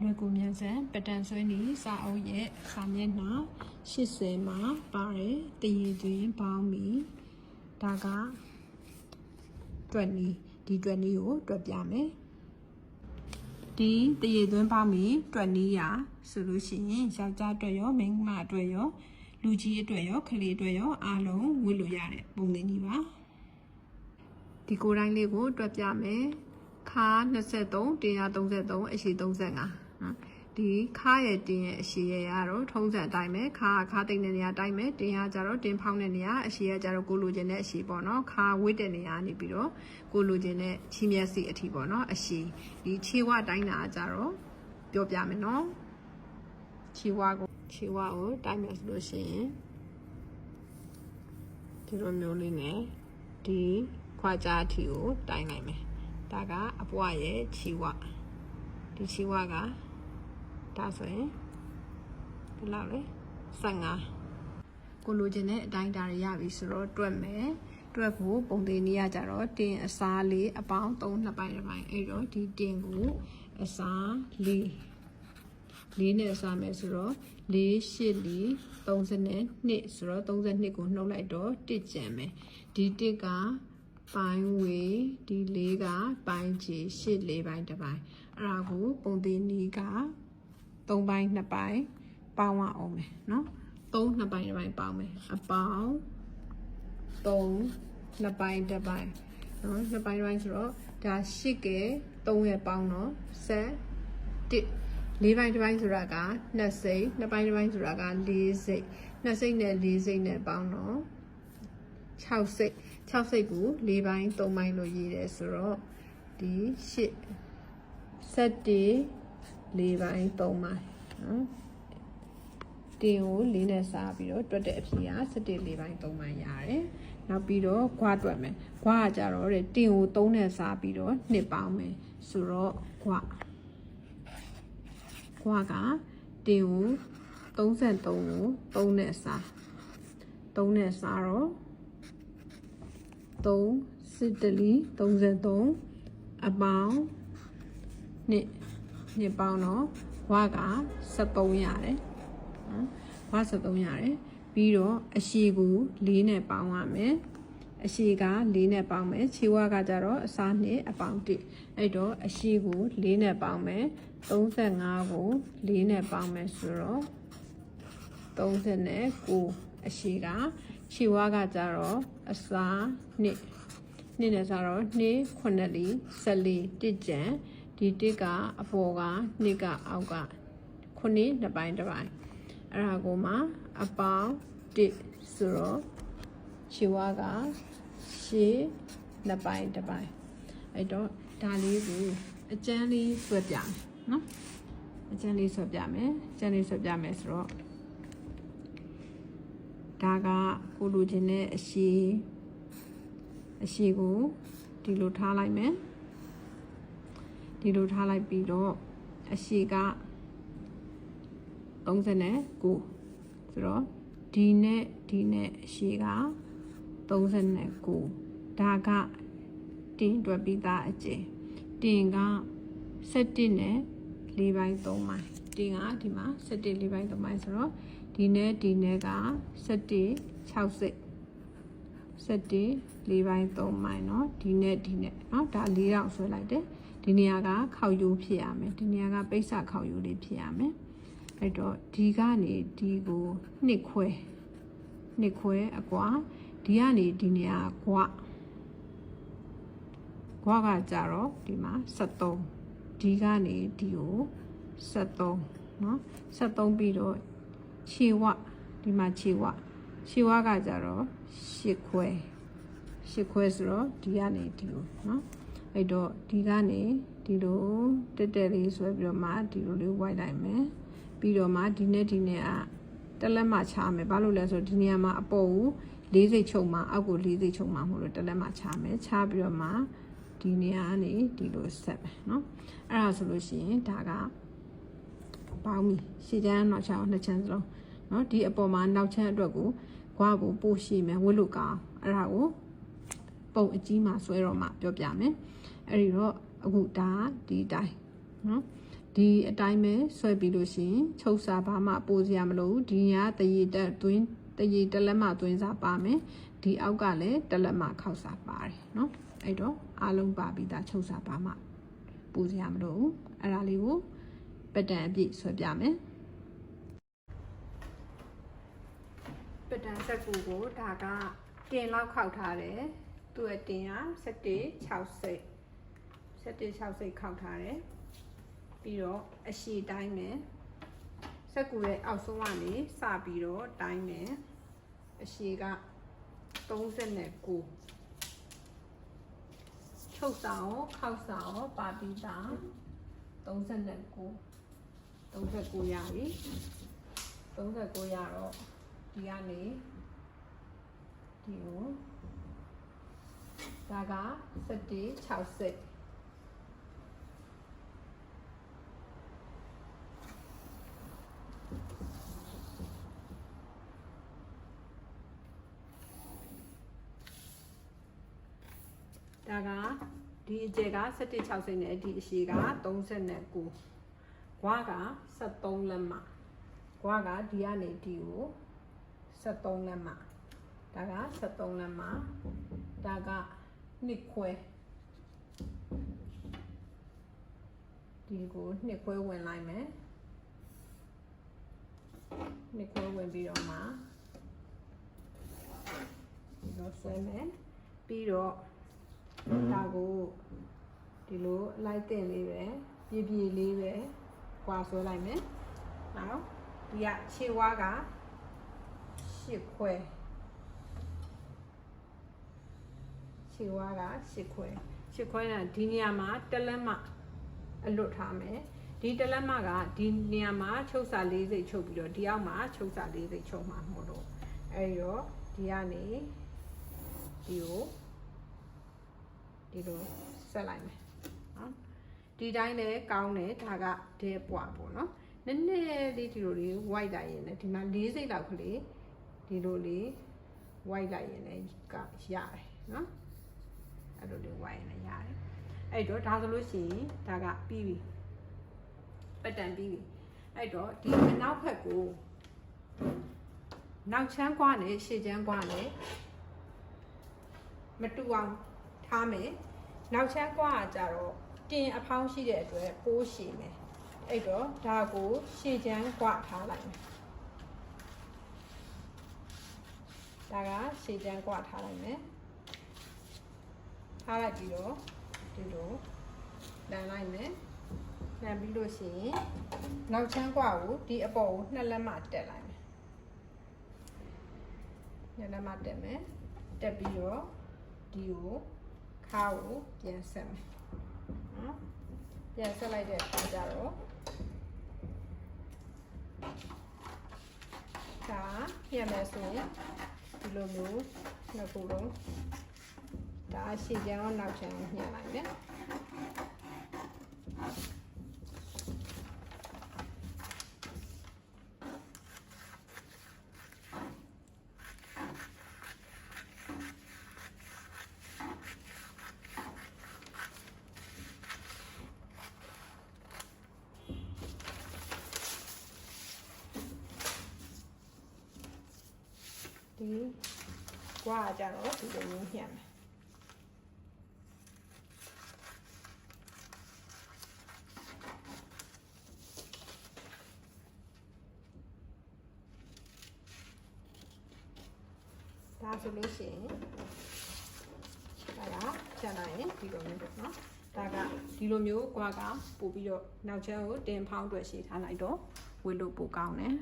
လွယ်ကူမြန်ဆန်ပတန်ဆွဲနီစာအုပ်ရဲ့စာမျက်နှာ80မှာပါတယ်တည်သွင်းပေါင်းပြီဒါကတွက်နီဒီတွက်နီကိုတွက်ပြမယ်ဒီတည်သွင်းပေါင်းပြီတွက်နီရဆိုလို့ရှိရင်ယောက်ျားအတွက်ရောမိန်းမအတွက်ရောလူကြီးအတွက်ရောကလေးအတွက်ရောအားလုံးဝတ်လို့ရတဲ့ပုံစံကြီးပါဒီကိုယ်တိုင်းလေးကိုတွက်ပြမယ်ခါ23 133အရှိ35နော် ဒီခါရဲ့တင်ရဲ့အရှိရဲ့ရတော့ထုံးစံအတိုင်းပဲခါခါတိတ်တဲ့နေရာအတိုင်းပဲတင်ရကြတော့တင်ဖောင်းတဲ့နေရာအရှိရကြတော့ကိုလိုချင်တဲ့အရှိပေါ့နော်ခါဝိတ်တဲ့နေရာနေပြီးတော့ကိုလိုချင်တဲ့ချီမျက်စိအထီပေါ့နော်အရှိဒီခြေဝတိုင်းတာကြတော့ပြောပြမယ်နော်ခြေဝကိုခြေဝကိုတိုင်းမယ်ဆိုလို့ရှိရင်ဒီလိုမျိုးလေးနဲ့ဒီခွာကြားအထီကိုတိုင်းနိုင်မယ်ဒါကအပွားရဲ့ခြေဝဒီခြေဝက ဒါဆိုရင်ဘယ်လောက်လဲ15ကိုလိုချင်တဲ့အတိုင်းဒါတွေရပြီဆိုတော့တွက်မယ်တွက်ဖို့ပုံသေးနည်းရကြတော့တင်အစားလေးအပေါင်း3နှစ်ပိုင်းတစ်ပိုင်းအဲ့တော့ဒီတင်ကိုအစားလေးလေးနဲ့စားမယ်ဆိုတော့4 8 4 32ဆိုတော့32ကိုနှုတ်လိုက်တော့တစ်ကျန်မယ်ဒီတစ်ကပိုင်းဝေဒီလေးကပိုင်းချီရှစ်လေးပိုင်းတစ်ပိုင်းအဲ့ဒါကိုပုံသေးနီးက 3ပိုင်း2ပိုင်းပေါင်းရအောင်မယ်နော်3 2ပိုင်း2ပိုင်းပေါင်းမယ်အပေါင်း3 2ပိုင်း2ပိုင်းနော်2ပိုင်း2ပိုင်းဆိုတော့ဒါ8ကဲ3ရဲ့ပေါင်းတော့7 1၄ပိုင်းတစ်ပိုင်းဆိုတာက2စိတ်2ပိုင်းတစ်ပိုင်းဆိုတာက4စိတ်2စိတ်နဲ့4စိတ်နဲ့ပေါင်းတော့6စိတ်6စိတ်ကို4ပိုင်း3ပိုင်းလို့ရေးတယ်ဆိုတော့ဒီ8 7 4ပိုင်း3ပိုင်းနော်တင်ကို၄နဲ့စားပြီးတော့တွက်တဲ့အဖြေက7 4ပိုင်း3ပိုင်းရတယ်နောက်ပြီးတော့ခွားတွက်မယ်ခွားကကြတော့တဲ့တင်ကို3နဲ့စားပြီးတော့2ပေါင်းမယ်ဆိုတော့ခွားခွားကတင်ကို33ကို3နဲ့စား3နဲ့စားတော့3စစ်တလီ33အပေါင်းနှစ် နှစ်ပေါင်းတော့ဝါက73ရတယ်နော်ဝါ73ရတယ်ပြီးတော့အရှိကို4နဲ့ပေါင်းရမယ်အရှိက4နဲ့ပေါင်းမယ်ခြေဝါကကြတော့အစားနှစ်အပေါင်း1အဲ့တော့အရှိကို4နဲ့ပေါင်းမယ်35ကို4နဲ့ပေါင်းမယ်ဆိုတော့39အရှိကခြေဝါကကြတော့အစားနှစ်နှစ်နဲ့ဆိုတော့2 9လီ14တစ်ကြံ ဒီတစ်ကအပေါ်ကနှစ်ကအောက်ကခုနှစ်တစ်ပိုင်းတစ်ပိုင်းအဲ့ဒါကိုမှအပေါင်းတစ်ဆိုတော့ခြေဝါကရှေ့နှစ်ပိုင်းတစ်ပိုင်းအဲ့တော့ဒါလေးကိုအကျန်းလေးဆွဲပြမယ်နော်အကျန်းလေးဆွဲပြမယ်အကျန်းလေးဆွဲပြမယ်ဆိုတော့ဒါကကိုလိုချင်တဲ့အရှိအရှိကိုဒီလိုထားလိုက်မယ် ဒီလိုထားလိုက်ပြီးတော့အရှိက39ဆိုတော့ဒီနဲ့ဒီနဲ့အရှိက39ဒါကတင်တွက်ပြီးသားအကျယ်တင်က17နဲ့4ပိုင်း3ပိုင်းတင်ကဒီမှာ17 4ပိုင်း3ပိုင်းဆိုတော့ဒီနဲ့ဒီနဲ့က17 60 17လေးပိုင်း3ပိုင်းเนาะဒီနဲ့ဒီနဲ့เนาะဒါ၄တောင်ဆွဲလိုက်တယ် ဒီနေရာကခေါက်ရိုးဖြစ်ရမယ်ဒီနေရာကပိတ်စခေါက်ရိုးလေးဖြစ်ရမယ်အဲ့တော့ဒီကနေဒီကိုနှစ်ခွဲနှစ်ခွဲအကွာဒီကနေဒီနေရာကွာကွာကကြတော့ဒီမှာ73ဒီကနေဒီကို73เนาะ73ပြီးတော့ခြေဝဒီမှာခြေဝခြေဝကကြတော့ရှစ်ခွဲရှစ်ခွဲဆိုတော့ဒီကနေဒီလိုเนาะ အဲ့တော့ဒီကနေဒီလိုတက်တက်လေးဆွဲပြီးတော့မှဒီလိုလေးဝိုက်လိုက်မယ်ပြီးတော့မှဒီနဲ့ဒီနဲ့อ่ะတက်လက်မှချမယ်ဘာလို့လဲဆိုတော့ဒီနေရာမှာအပေါ်ကိုလေးစိတ်ချုပ်မှာအောက်ကိုလေးစိတ်ချုပ်မှာမဟုတ်လို့တက်လက်မှချမယ်ချပြီးတော့မှဒီနေရာကနေဒီလိုဆက်မယ်เนาะအဲ့ဒါဆိုလို့ရှိရင်ဒါကပေါင်းပြီရှေ့ချမ်းနောက်ချမ်းနှစ်ချမ်းစလုံးเนาะဒီအပေါ်မှာနောက်ချမ်းအတွက်ကိုဂွားကိုပို့ရှိမယ်ဝတ်လို့ကောင်းအဲ့ဒါကို ပုံအကြီးမှာဆွဲတော့မှပြောပြမယ်အဲ့ဒီတော့အခုဒါဒီအတိုင်းနော်ဒီအတိုင်းပဲဆွဲပြီးလို့ရှိရင်ချုပ်စာဘာမှပိုစရာမလိုဘူးဒီညာတရေတက်သွင်းတရေတလက်မသွင်းစာပါမယ်ဒီအောက်ကလည်းတလက်မခောက်စာပါတယ်နော်အဲ့တော့အားလုံးပါပြီးသားချုပ်စာဘာမှပိုစရာမလိုဘူးအဲ့ဒါလေးကိုပတန်အပြည့်ဆွဲပြမယ်ပတန်ဆက်ကူကိုဒါကတင်လောက်ခောက်ထားတယ် သူ့အတင်က17 60 17 60ခောက်ထားတယ်ပြီးတော့အရှိတိုင်းမယ်စက်ကူရဲ့အောက်ဆုံးကနေစပြီးတော့တိုင်းမယ်အရှိက39ချုပ်စာရောခောက်စာရောပါပြီးသား39 39ရပြီ39ရတော့ဒီကနေဒီကို ဒါက17 60ဒါကဒီအကျယ်က1760နဲ့ဒီအရှိက39ကွာက73လက်မကွာကဒီကနေဒီကို73လက်မဒါက73လက်မ ဒါကနှစ်ခွဲဒီကိုနှစ်ခွဲဝင်လိုက်မယ်နှစ်ခွဲဝင်ပြီးတော့မှဒီလိုဆွဲမယ်ပြီးတော့ဒါကိုဒီလိုအလိုက်တင်လေးပဲပြပြလေးပဲကွာဆွဲလိုက်မယ်နောက်ဒီကခြေဝါးကရှစ်ခွဲ ခြေဝါးကရှစ်ခွဲရှစ်ခွဲကဒီနေရာမှာတလက်မအလွတ်ထားမယ်ဒီတလက်မကဒီနေရာမှာချုပ်စာ၄စိတ်ချုပ်ပြီးတော့ဒီအောက်မှာချုပ်စာ၄စိတ်ချုပ်မှာမဟုတ်တော့အဲဒီတော့ဒီကနေဒီကိုဒီလိုဆက်လိုက်မယ်နော်ဒီတိုင်းလည်းကောင်းတယ်ဒါကဒဲပွားပေါ့နော်နည်းနည်းလေးဒီလိုလေး white လိုက်ရင်လည်းဒီမှာ၄စိတ်လောက်ကလေးဒီလိုလေး white လိုက်ရင်လည်းကရတယ်နော် အဲ့လိုလေး white ရင်လည်းရတယ်အဲ့တော့ဒါဆိုလို့ရှိရင်ဒါကပြီးပြီပတ်တန်ပြီးပြီအဲ့တော့ဒီအနောက်ဘက်ကိုနောက်ချမ်းကွာနဲ့ရှေ့ချမ်းကွာနဲ့မတူအောင်ထားမယ်နောက်ချမ်းကွာကကြတော့တင်အဖောင်းရှိတဲ့အတွက်ပိုးရှည်မယ်အဲ့တော့ဒါကိုရှည်ချမ်းကွာထားလိုက်မယ်ဒါကရှည်ချမ်းကွာထားလိုက်မယ် ထားလိုက်ပြီးတော့ဒီလိုလန်လိုက်မယ်လန်ပြီးလို့ရှိရင်နောက်ချမ်းကွာကိုဒီအပေါ်ကိုနှစ်လက်မတက်လိုက်မယ်နှစ်လက်မတက်မယ်တက်ပြီးတော့ဒီကိုခါကိုပြန်ဆက်မယ်နော်ပြန်ဆက်လိုက်တဲ့အခါကျတော့ဒါပြန်မယ်ဆိုရင်ဒီလိုမျိုးနှစ်ခုလုံး ဒါရှေ့ကျန်းရောနောက်ကျန်းရောညှက်လိုက်မယ်ဒီကွာကြတော့ဒီလိုမျိုးညှက်မယ် ဒါဆိုလို့ရှိရင်ဒါကချက်လိုက်ရင်ဒီလိုမျိုးပေါ့နော်ဒါကဒီလိုမျိုးကွာကပို့ပြီးတော့နောက်ချမ်းကိုတင်ဖောင်းအတွက်ရှည်ထားလိုက်တော့ဝေလို့ပိုကောင်းတယ်